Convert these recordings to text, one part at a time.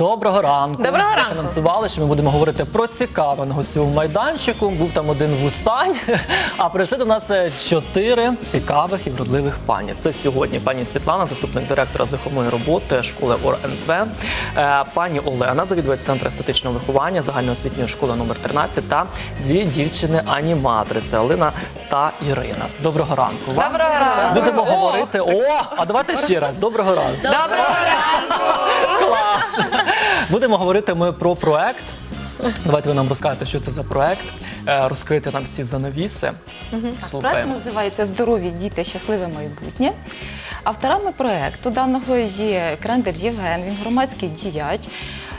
Доброго ранку. Доброго ранку. Анонсували, що ми будемо говорити про цікаве на гостєвому майданчику. Був там один вусань, а прийшли до нас е, чотири цікавих і вродливих пані. Це сьогодні пані Світлана, заступник директора з виховної роботи школи ОРНВ, е, пані Олена, завідувач центру естетичного виховання загальноосвітньої школи номер 13 та дві дівчини-аніматори. Це Олена та Ірина. Доброго ранку. вам. Доброго ранку. Будемо говорити. О, а давайте ще раз. Доброго ранку. Доброго ранку. Будемо говорити ми про проект. Давайте ви нам розкажете, що це за проект. Е, Розкрити нам всі занавіси. Проект Слухаємо. називається Здорові діти, щасливе майбутнє. Авторами проекту даного є Крендель Євген, він громадський діяч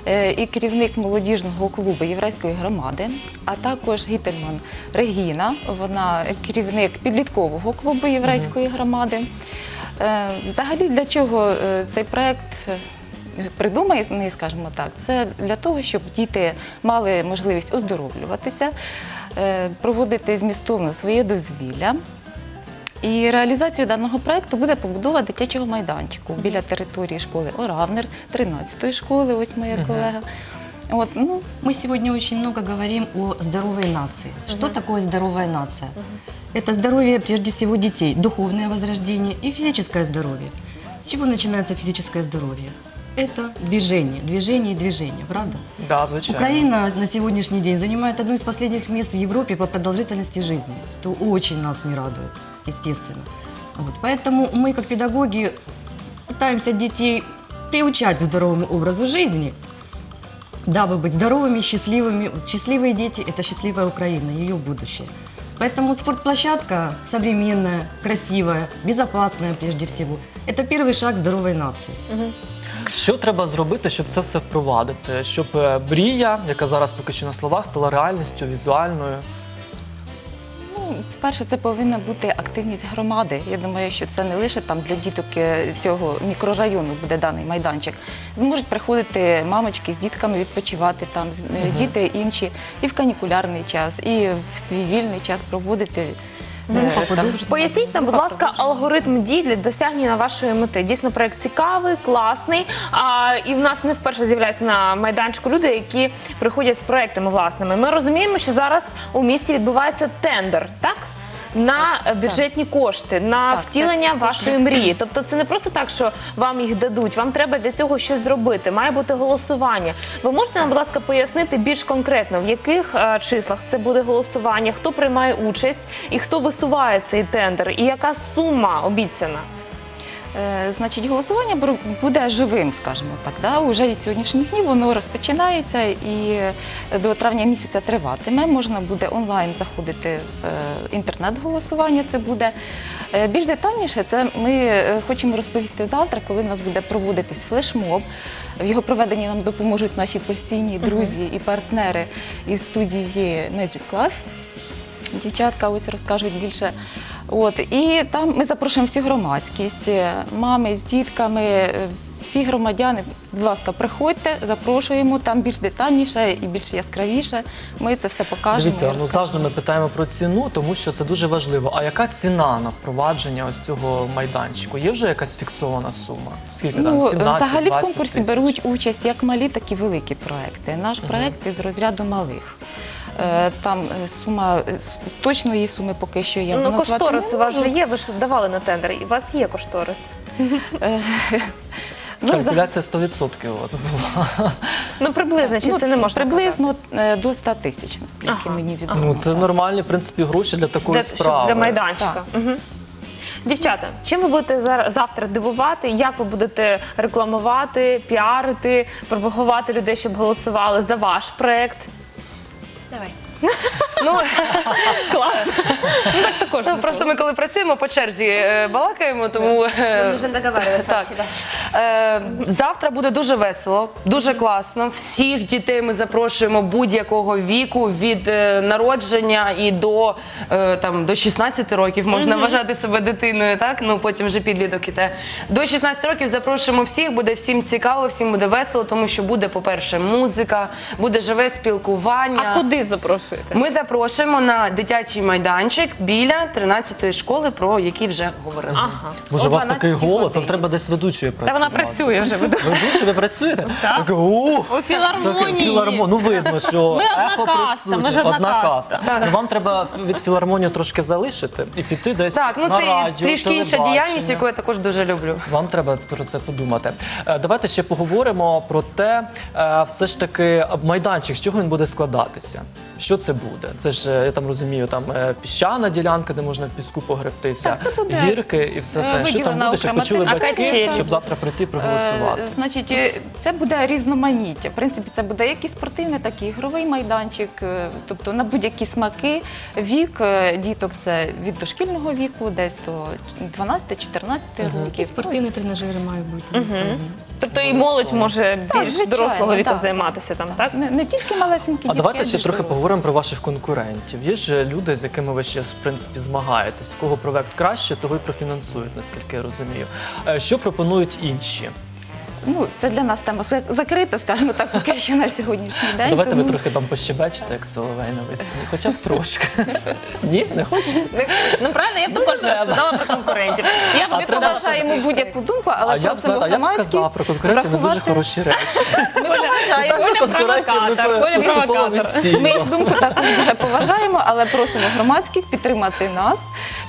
е, і керівник молодіжного клубу єврейської громади, а також Гітельман Регіна, вона керівник підліткового клубу єврейської громади. Е, Взагалі, для чого е, цей проект е, придуманий, скажімо так, це для того, щоб діти мали можливість оздоровлюватися, е, проводити змістовно своє дозвілля. І реалізацію даного проекту буде побудова дитячого майданчику біля території школи Оравнер, 13-ї школи, ось моя колега. Ну, Мы сегодня очень много говорим о здоровой нации. Что такое здоровая нация? Это здоровье, прежде всего, детей, духовное возрождение и физическое здоровье. С чего начинается физическое здоровье? Это движение, движение и движение, правда? Да, звичайно. Украина на сегодняшний день занимает одно из последних мест в Европе по продолжительности жизни. Это очень нас не радует, естественно. Вот, поэтому мы, как педагоги, пытаемся детей приучать к здоровому образу жизни, дабы быть здоровыми, счастливыми. Вот счастливые дети – это счастливая Украина, ее будущее. Поэтому спортплощадка современная, красивая, безопасная прежде всего – это первый шаг здоровой нации. Що треба зробити, щоб це все впровадити? Щоб е, мрія, яка зараз поки що на словах, стала реальністю візуальною. ну, перше, це повинна бути активність громади. Я думаю, що це не лише там для діток е, цього мікрорайону буде даний майданчик. Зможуть приходити мамочки з дітками відпочивати там, е, діти інші і в канікулярний час, і в свій вільний час проводити. Е, там, Поясніть нам, будь ласка, алгоритм дій для досягнення вашої мети. Дійсно, проект цікавий, класний. А, і в нас не вперше з'являються на майданчику люди, які приходять з проектами власними. Ми розуміємо, що зараз у місті відбувається тендер, так? На бюджетні кошти, на Так, це втілення точно. вашої мрії. Тобто це не просто так, що вам їх дадуть. Вам треба для цього щось зробити. Має бути голосування. Ви можете нам, будь ласка, пояснити більш конкретно, в яких е, числах це буде голосування, хто приймає участь і хто висуває цей тендер, і яка сума обіцяна? Е, Значить, голосування буде живим, скажімо так. Да? Уже із сьогоднішніх днів воно розпочинається і до травня місяця триватиме. Можна буде онлайн заходити в е, інтернет-голосування. Це буде Е, більш детальніше. Це ми хочемо розповісти завтра, коли в нас буде проводитись флешмоб. В його проведенні нам допоможуть наші постійні друзі і партнери із студії Magic Class. Дівчатка ось розкажуть більше. От і там ми запрошуємо всю громадськість, е, мами з дітками, е, всі громадяни. Будь ласка, приходьте, запрошуємо там більш детальніше і більш яскравіше. Ми це все покажемо. Дивіться, ну завжди ми питаємо про ціну, тому що це дуже важливо. А яка ціна на впровадження ось цього майданчику? Є вже якась фіксована сума? Скільки там? Ну, 17, взагалі в конкурсі тисяч? беруть участь як малі, так і великі проекти. Наш проект із розряду малих. Е, Там е, сума е, с- точної суми поки що я ну, назвати кошторис не у вас можу. же є, ви ж давали на тендер, і у вас є кошторис. Е, Ну, взагалі- Калькуляція 100% у вас була. Ну, приблизно, чи Ну, це не можна приблизно е, до 100 тисяч, наскільки Ага, мені відомо. Ну це так. нормальні в принципі гроші для такої для, щоб справи. для майданчика. Дівчата, чим ви будете зараз завтра дивувати? Як ви будете рекламувати, піарити, пропагувати людей, щоб голосували за ваш проект? Давай. Ну, Клас! Ну, так також. ну, просто ми коли працюємо по черзі е, балакаємо, тому е, Нужно договариваться так. вообще, да. Е, завтра буде дуже весело, дуже класно. Всіх дітей ми запрошуємо будь-якого віку від е, народження і до, е, там, до 16 років можна вважати себе дитиною, так? Ну потім вже підліток іде. До 16 років запрошуємо всіх, буде всім цікаво, всім буде весело, тому що буде, по-перше, музика, буде живе спілкування. А куди запрошуєте? запрошуєте? Ми запрошуємо на дитячий майданчик біля 13-ї школи, про який вже говорили. Ага. Боже, у вас такий голос, вам треба десь ведучою Та вона працює вже. веду- Ведучою ви працюєте? Так. У філармонії. Ну видно, що ехо каста, присутнє. ми ж одна каста. Ну, Вам треба від філармонію трошки залишити і піти десь Так, ну на це радіо, трішки інша діяльність, яку я також дуже люблю. Вам треба про це подумати. Е, Давайте ще поговоримо про те, е, все ж таки майданчик, з чого він буде складатися. Що це буде? Це ж е, я там розумію, там е, піщана ділянка, де можна в піску погребтися, гірки і все е, остальне. Що там буде, щоб почули батьки, щоб завтра прийти і проголосувати. Значить, це буде різноманіття. В принципі, це буде як і спортивний, так і ігровий майданчик, тобто на будь-які смаки. Вік діток це від дошкільного віку, десь до 12-14 років. И спортивные Ось. мають бути. Тобто і молодь може більш дорослого віку займатися там, так? Не, тільки малесенькі А давайте ще трохи дорослі. Поговоримо про ваших конкурентів. Є ж люди, з якими ви ще в принципі змагаєтесь. Кого проект краще, того й профінансують, наскільки я розумію. Е, Що пропонують інші? Ну, це для нас тема закрита, скажімо так, поки що на сьогоднішній день. Давайте ви трохи там пощебечете, як соловей навесні, хоча б трошки. Ні, не хочете? Ну правильно, я б також сказала про конкурентів. Я б Поважаємо будь-яку думку, але А я б просимо зна- а я б громадськість про конкурентів не дуже хороші речі. Ми поважаємо. Коля ми провокатор, Коля провокатор. Ми їх думку також дуже поважаємо, але просимо громадськість підтримати нас,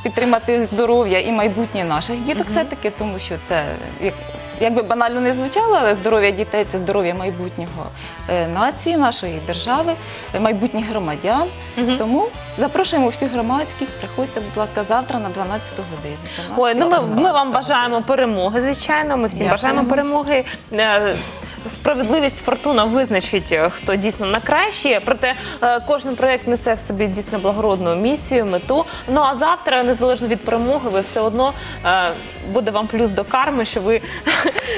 підтримати здоров'я і майбутнє наших діток, все-таки, тому що це як. Як банально не звучало, але здоров'я дітей це здоров'я майбутнього е, нації, нашої держави, е, майбутніх громадян. Тому запрошуємо всю громадськість. Приходьте, будь ласка, завтра на 12 годину. Ой, ну ми, ми вам бажаємо перемоги, звичайно. Ми всім бажаємо перемоги. Справедливість фортуна визначить, е, хто дійсно на краще. Проте е, кожен проект несе в собі дійсно благородну місію, мету. Ну а завтра, незалежно від перемоги, ви все одно е, буде вам плюс до карми, що ви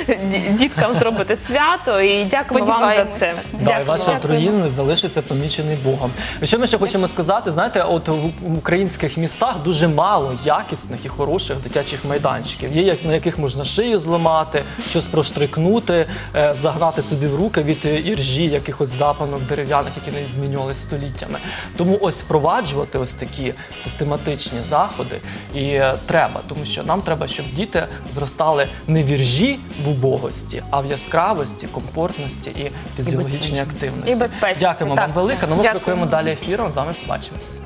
діткам зробите свято. І дякуємо вам за це. Да, і Дякую. ваш залишиться помічений Богом. Що ми ще хочемо сказати? Знаєте, от в українських містах дуже мало якісних і хороших дитячих майданчиків. Є як на яких можна шию зламати, щось проштрикнути, загнати собі в руки від іржі, якихось запанок дерев'яних, які не змінювалися століттями. Тому ось впроваджувати ось такі систематичні заходи і е, треба, тому що нам треба, щоб діти зростали не в іржі в убогості, а в яскравості, комфортності і фізіологічній активності. І безпечності, Дякуємо вам так. велике. Ну ми крокуємо далі ефіром. З вами побачимось.